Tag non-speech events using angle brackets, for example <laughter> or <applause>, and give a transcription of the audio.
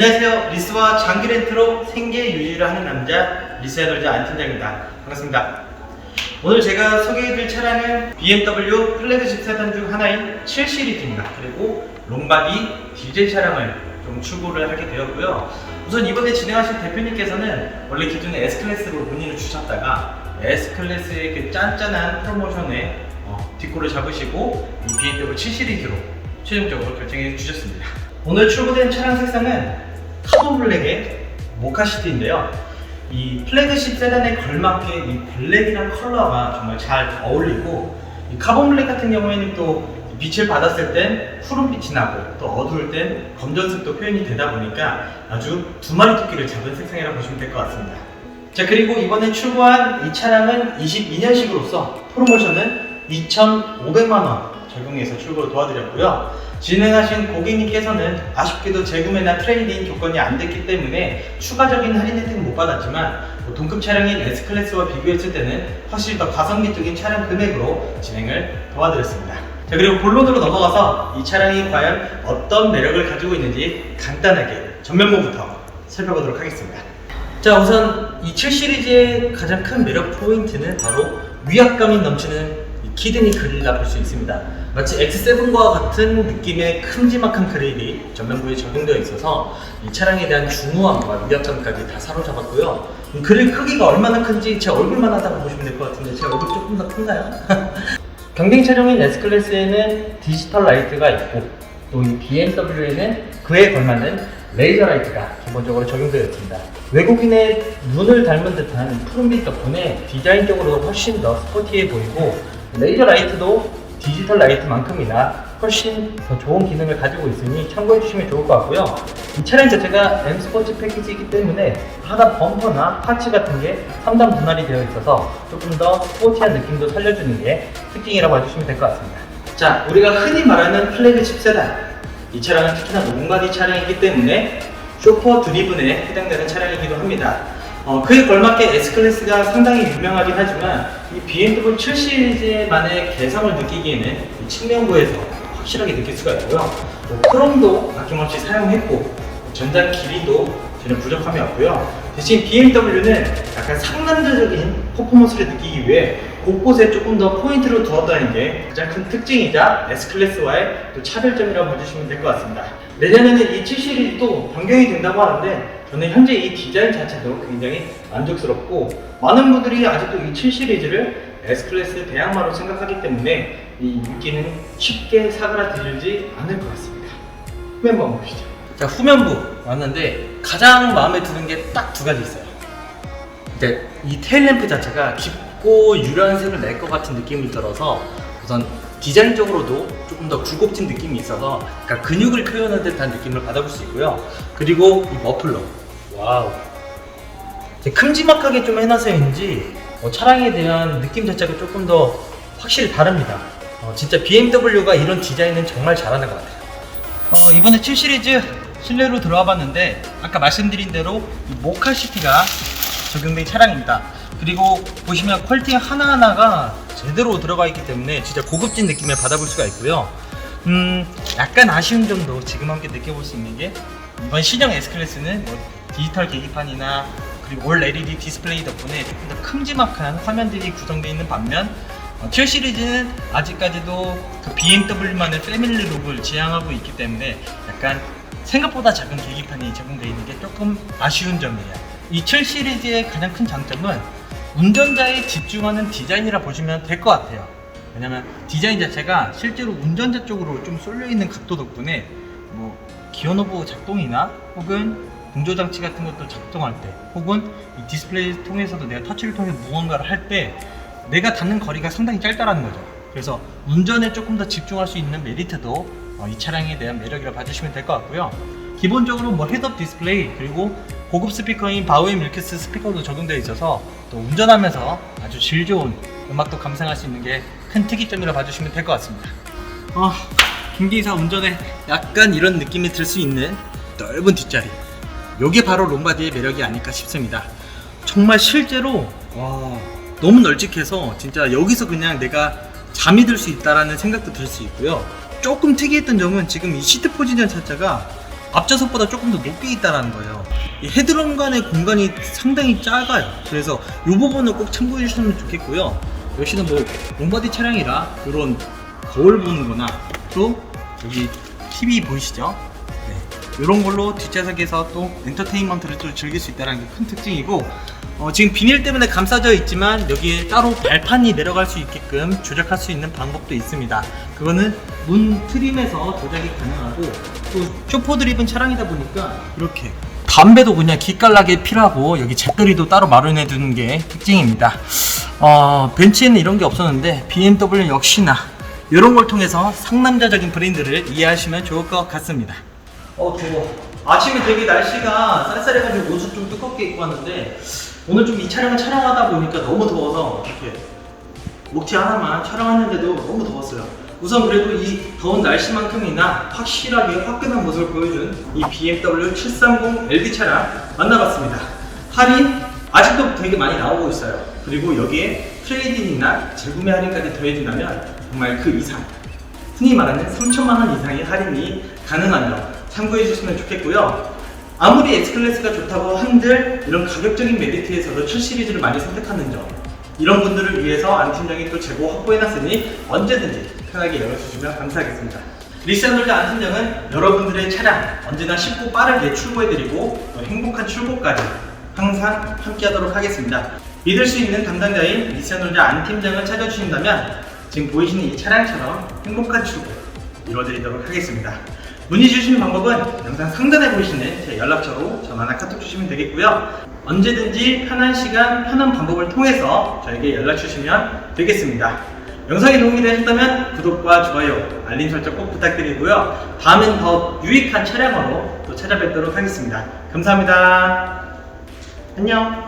안녕하세요. 리스와 장기 렌트로 생계 유지를 하는 남자 리스의 놀자 안 팀장입니다. 반갑습니다. 오늘 제가 소개해드릴 차량은 BMW 플래그십 세단 중 하나인 7 시리즈입니다. 그리고 롱바디 디젤 차량을 좀 출고를 하게 되었고요. 우선 이번에 진행하신 대표님께서는 원래 기존에 S클래스로 문의를 주셨다가 S클래스의 그 짠짠한 프로모션에 어, 뒷골을 잡으시고 이 BMW 7 시리즈로 최종적으로 결정해 주셨습니다. 오늘 출고된 차량 색상은 카본 블랙의 모카시티인데요. 이 플래그십 세단에 걸맞게 이 블랙이란 컬러가 정말 잘 어울리고 이 카본 블랙 같은 경우에는 또 빛을 받았을 땐 푸른 빛이 나고 또 어두울 땐 검정색도 표현이 되다 보니까 아주 두 마리 토끼를 잡은 색상이라고 보시면 될 것 같습니다. 자 그리고 이번에 출고한 이 차량은 22년식으로서 프로모션은 2,500만 원 적용해서 출고를 도와드렸고요. 진행하신 고객님께서는 아쉽게도 재구매나 트레이딩 조건이 안 됐기 때문에 추가적인 할인 혜택은 못 받았지만 뭐 동급 차량인 S클래스와 비교했을 때는 확실히 더 가성비적인 차량 금액으로 진행을 도와드렸습니다. 자 그리고 본론으로 넘어가서 이 차량이 과연 어떤 매력을 가지고 있는지 간단하게 전면모부터 살펴보도록 하겠습니다. 자 우선 이 7 시리즈의 가장 큰 매력 포인트는 바로 위압감이 넘치는 이 키드니 그릴이라 볼 수 있습니다. 마치 X7과 같은 느낌의 큼지막한 그릴이 전면부에 적용되어 있어서 이 차량에 대한 중후함과 위압감까지 다 사로잡았고요. 이 그릴 크기가 얼마나 큰지 제 얼굴만 하다고 보시면 될 것 같은데 제 얼굴 조금 더 큰가요? <laughs> 경쟁 차량인 S클래스에는 디지털 라이트가 있고 또 이 BMW에는 그에 걸맞는 레이저 라이트가 기본적으로 적용되어 있습니다. 외국인의 눈을 닮은 듯한 이 푸른빛 덕분에 디자인적으로 훨씬 더 스포티해 보이고 레이저 라이트도 디지털 라이트만큼이나 훨씬 더 좋은 기능을 가지고 있으니 참고해 주시면 좋을 것 같고요. 이 차량 자체가 M 스포츠 패키지이기 때문에 하단 범퍼나 파츠 같은 게 3단 분할이 되어 있어서 조금 더 스포티한 느낌도 살려주는 게 특징이라고 봐주시면 될 것 같습니다. 자, 우리가 흔히 말하는 플래그십 세단. 이 차량은 특히나 롱바디 차량이기 때문에 쇼퍼 드리븐에 해당되는 차량이기도 합니다. 어, 그에 걸맞게 S클래스가 상당히 유명하긴 하지만 이 BMW 7 시리즈만의 개성을 느끼기에는 이 측면부에서 확실하게 느낄 수가 있고요. 또 크롬도 아낌없이 사용했고 전장 길이도 전혀 부족함이 없고요. 대신 BMW는 약간 상남자적인 퍼포먼스를 느끼기 위해 곳곳에 조금 더 포인트를 두었다는 게 가장 큰 특징이자 S클래스와의 또 차별점이라고 봐주시면 될 것 같습니다. 내년에는 이 7 시리즈도 변경이 된다고 하는데 저는 현재 이 디자인 자체도 굉장히 만족스럽고 많은 분들이 아직도 이 7 시리즈를 S클래스 대항마로 생각하기 때문에 이 인기는 쉽게 사그라들지 않을 것 같습니다. 후면부 보시죠. 자 후면부 왔는데 가장 마음에 드는 게 딱 두 가지 있어요. 이제 이 테일램프 자체가 깊 고 유려한 색을 낼 것 같은 느낌이 들어서 우선 디자인적으로도 조금 더 굴곡진 느낌이 있어서 그러니까 근육을 표현한 듯한 느낌을 받아볼 수 있고요. 그리고 이 머플러. 와우. 큼지막하게 좀 해놔서인지 어, 차량에 대한 느낌 자체가 조금 더 확실히 다릅니다. 어, 진짜 BMW가 이런 디자인은 정말 잘하는 것 같아요. 어, 이번에 7 시리즈 실내로 들어와 봤는데 아까 말씀드린 대로 이 모카시티가 적용된 차량입니다. 그리고 보시면 퀄티 하나하나가 제대로 들어가 있기 때문에 진짜 고급진 느낌을 받아볼 수가 있고요. 음, 약간 아쉬운 점도 지금 함께 느껴볼 수 있는 게 이번 신형 S클래스는 뭐 디지털 계기판이나 그리고 올 LED 디스플레이 덕분에 조금 더 큼지막한 화면들이 구성되어 있는 반면 어, 7 시리즈는 아직까지도 그 BMW만의 패밀리 룩을 지향하고 있기 때문에 약간 생각보다 작은 계기판이 제공되어 있는 게 조금 아쉬운 점이에요. 이7 시리즈의 가장 큰 장점은 운전자에 집중하는 디자인이라 보시면 될 것 같아요. 왜냐면 디자인 자체가 실제로 운전자 쪽으로 좀 쏠려 있는 각도 덕분에 뭐 기어 노브 작동이나 혹은 공조 장치 같은 것도 작동할 때 혹은 이 디스플레이 통해서도 내가 터치를 통해 무언가를 할 때 내가 닿는 거리가 상당히 짧다라는 거죠. 그래서 운전에 조금 더 집중할 수 있는 메리트도 어, 이 차량에 대한 매력이라 봐주시면 될 것 같고요. 기본적으로 뭐 헤드업 디스플레이 그리고 고급 스피커인 바우의 밀키스 스피커도 적용되어 있어서 또 운전하면서 아주 질 좋은 음악도 감상할 수 있는 게 큰 특이점이라 봐주시면 될 것 같습니다. 어, 김기사 운전에 약간 이런 느낌이 들 수 있는 넓은 뒷자리. 요게 바로 롱바디의 매력이 아닐까 싶습니다. 정말 실제로 와 너무 널찍해서 진짜 여기서 그냥 내가 잠이 들 수 있다라는 생각도 들 수 있고요. 조금 특이했던 점은 지금 이 시트 포지션 자체가 앞좌석보다 조금 더 높게 있다는 거예요. 이 헤드룸 간의 공간이 상당히 작아요. 그래서 이 부분을 꼭 참고해 주시면 좋겠고요. 역시나 뭐 롱바디 차량이라 이런 거울 보는 거나 또 여기 TV 보이시죠? 네. 이런 걸로 뒷좌석에서 또 엔터테인먼트를 또 즐길 수 있다는 게 큰 특징이고 어, 지금 비닐 때문에 감싸져 있지만 여기에 따로 발판이 내려갈 수 있게끔 조작할 수 있는 방법도 있습니다. 그거는 문 트림에서 조작이 가능하고 또 쇼포 드립은 차량이다 보니까 이렇게 담배도 그냥 기깔나게 필요하고 여기 잿더리도 따로 마련해 두는 게 특징입니다. 어, 벤츠에는 이런 게 없었는데 BMW 역시나 이런 걸 통해서 상남자적인 브랜드를 이해하시면 좋을 것 같습니다. 어, 더워. 아침에 되게 날씨가 쌀쌀해가지고 옷을 좀 두껍게 입고 왔는데 오늘 좀 이 촬영을 촬영하다 보니까 너무 더워서 이렇게 목티 하나만 촬영했는데도 너무 더웠어요. 우선 그래도 이 더운 날씨만큼이나 확실하게 화끈한 모습을 보여준 이 BMW 730 LD 차량 만나봤습니다. 할인 아직도 되게 많이 나오고 있어요. 그리고 여기에 트레이딩이나 재구매 할인까지 더해준다면 정말 그 이상 흔히 말하는 3천만 원 이상의 할인이 가능한 점 참고해 주시면 좋겠고요. 아무리 S클래스가 좋다고 한들 이런 가격적인 메리트에서도 7 시리즈를 많이 선택하는 점 이런 분들을 위해서 안 팀장이 또 재고 확보해놨으니 언제든지 편하게 열어주시면 감사하겠습니다. 리산놀드 안 팀장은 여러분들의 차량 언제나 쉽고 빠르게 출고해드리고 또 행복한 출고까지 항상 함께하도록 하겠습니다. 믿을 수 있는 담당자인 리산놀드 안 팀장을 찾아주신다면 지금 보이시는 이 차량처럼 행복한 출고 이루어드리도록 하겠습니다. 문의 주시는 방법은 영상 상단에 보이시는 제 연락처로 전화나 카톡 주시면 되겠고요. 언제든지 편한 시간, 편한 방법을 통해서 저에게 연락 주시면 되겠습니다. 영상이 도움이 되셨다면 구독과 좋아요, 알림 설정 꼭 부탁드리고요. 다음엔 더 유익한 차량으로 또 찾아뵙도록 하겠습니다. 감사합니다. 안녕.